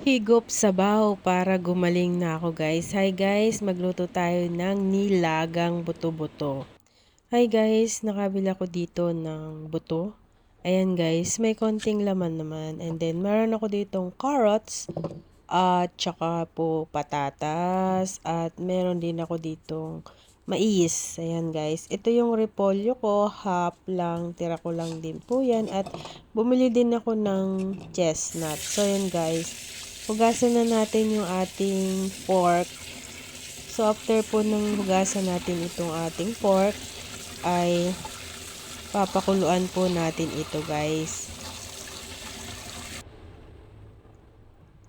Higop sabaw para gumaling na ako guys. Hi guys, magluto tayo ng nilagang buto-buto. Hi guys, nakabila ko dito ng buto. Ayan guys, may konting laman naman. And then meron ako ditong carrots at saka po patatas at meron din ako ditong mais. Ayan guys, ito yung repolyo ko, half lang, tira ko lang din po yan at bumili din ako ng chestnut. So ayan guys, hugasan na natin yung ating pork. So, after po nung hugasan natin itong ating pork, ay papakuluan po natin ito guys.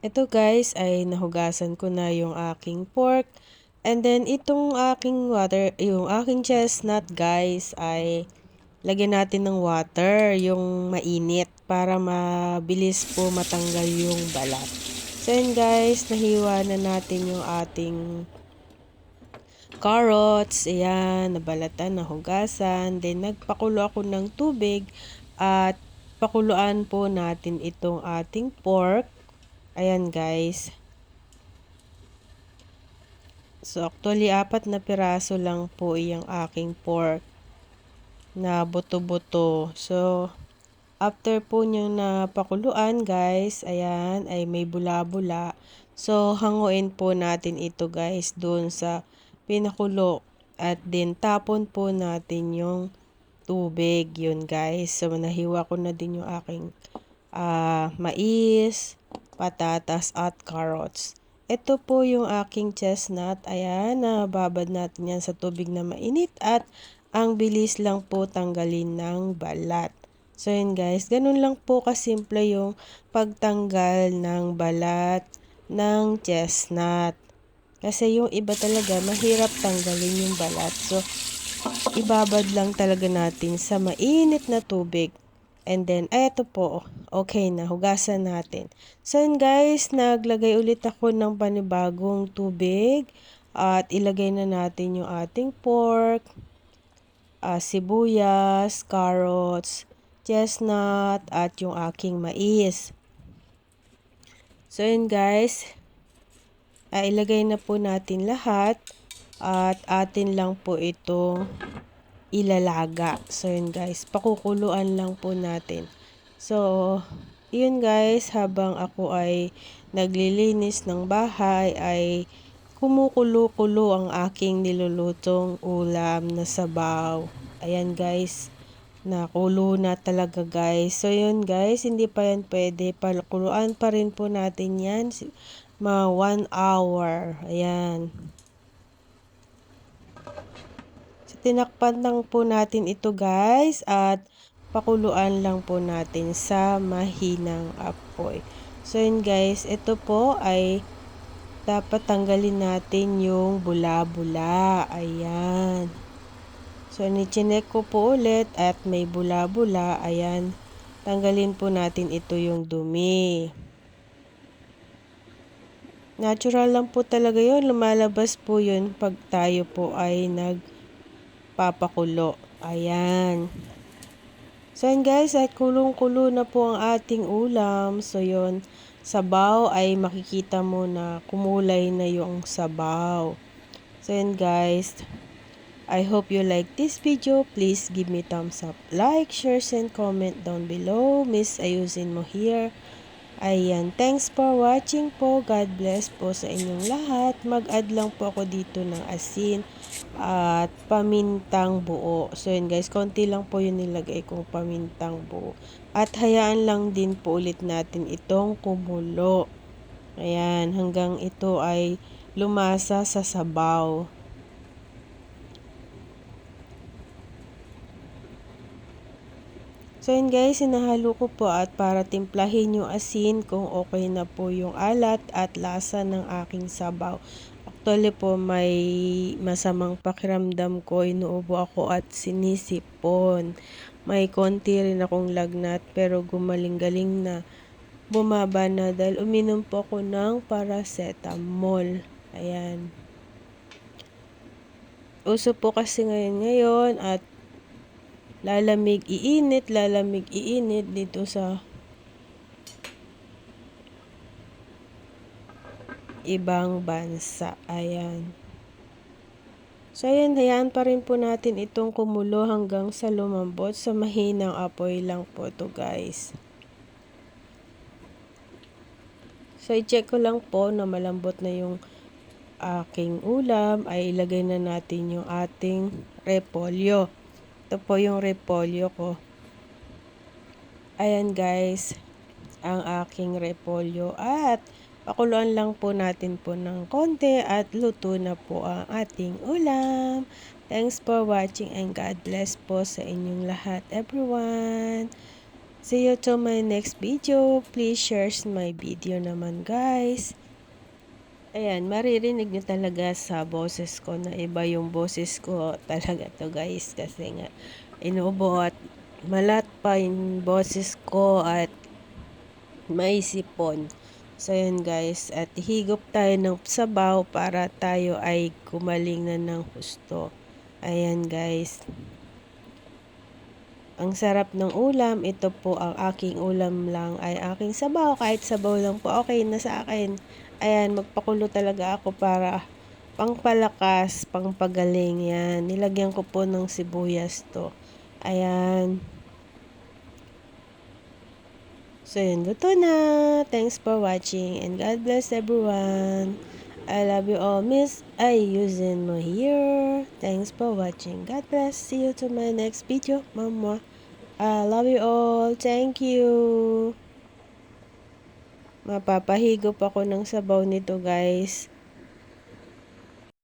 Ito guys ay nahugasan ko na yung aking pork. And then itong aking water, yung aking chestnut guys ay lagyan natin ng water, yung mainit para mabilis po matanggal yung balat. So yun guys, nahiwa na natin yung ating carrots. Ayan, nabalatan, nahugasan. Then nagpakulo ako ng tubig at pakuluan po natin itong ating pork. Ayan guys. So actually apat na piraso lang po yung aking pork na buto-buto. So After po niyang napakuluan guys, ayan, ay may bula-bula. So, hanguin po natin ito guys doon sa pinakulo. At din tapon po natin yung tubig yun guys. So, nahiwa ko na din yung aking uh, mais, patatas at carrots. Ito po yung aking chestnut. Ayan, nababad natin yan sa tubig na mainit at ang bilis lang po tanggalin ng balat. So yun guys, ganun lang po kasimple yung pagtanggal ng balat ng chestnut. Kasi yung iba talaga, mahirap tanggalin yung balat. So, ibabad lang talaga natin sa mainit na tubig. And then, ay ito po, okay na, hugasan natin. So yun guys, naglagay ulit ako ng panibagong tubig. At ilagay na natin yung ating pork, uh, sibuyas, carrots, chestnut, at yung aking mais. So, yun guys. Ay, ilagay na po natin lahat. At atin lang po ito ilalaga. So, yun guys. Pakukuluan lang po natin. So, yun guys. Habang ako ay naglilinis ng bahay, ay kumukulo-kulo ang aking nilulutong ulam na sabaw. Ayan guys nakulo na talaga guys. So yun guys, hindi pa yan pwede. Palukuluan pa rin po natin yan. Mga 1 hour. Ayan. So tinakpan lang po natin ito guys. At pakuluan lang po natin sa mahinang apoy. So yun guys, ito po ay dapat tanggalin natin yung bula-bula. Ayan. So, nichinek ko po ulit at may bula-bula. Ayan, tanggalin po natin ito yung dumi. Natural lang po talaga yun. Lumalabas po yun pag tayo po ay nagpapakulo. Ayan. So, yun guys, at kulong-kulo na po ang ating ulam. So, yun, sabaw ay makikita mo na kumulay na yung sabaw. So, yun guys, I hope you like this video. Please give me thumbs up, like, share, and comment down below. Miss ayusin mo here. Ayan, thanks for watching po. God bless po sa inyong lahat. Mag-add lang po ako dito ng asin at pamintang buo. So yun guys, konti lang po yung nilagay kong pamintang buo. At hayaan lang din po ulit natin itong kumulo. Ayan, hanggang ito ay lumasa sa sabaw. So yun guys, sinahalo ko po at para timplahin yung asin kung okay na po yung alat at lasa ng aking sabaw. Actually po may masamang pakiramdam ko, inuubo ako at sinisipon. May konti rin akong lagnat pero gumaling-galing na bumaba na dahil uminom po ako ng paracetamol. Ayan. Uso po kasi ngayon ngayon at lalamig iinit, lalamig iinit dito sa ibang bansa. Ayan. So, ayan, hayaan pa rin po natin itong kumulo hanggang sa lumambot. Sa mahinang apoy lang po to guys. So, i-check ko lang po na malambot na yung aking ulam. Ay, ilagay na natin yung ating repolyo. Ito po yung repolyo ko. Ayan guys, ang aking repolyo. At, Pakuluan lang po natin po ng konti at luto na po ang ating ulam. Thanks for watching and God bless po sa inyong lahat everyone. See you to my next video. Please share my video naman guys. Ayan, maririnig nyo talaga sa boses ko na iba yung boses ko talaga to guys. Kasi nga, inubo at malat pa yung boses ko at may sipon. So, yun guys. At higop tayo ng sabaw para tayo ay gumaling na ng husto. Ayan guys. Ang sarap ng ulam. Ito po ang aking ulam lang ay aking sabaw. Kahit sabaw lang po okay na sa akin. Ayan, magpakulo talaga ako para pangpalakas, pangpagaling yan. Nilagyan ko po ng sibuyas to. Ayan. So, yun. Luto na. Thanks for watching and God bless everyone. I love you all. Miss I using my here. Thanks for watching. God bless. See you to my next video. Mama. I love you all. Thank you. Mapapahigop ako ng sabaw nito guys.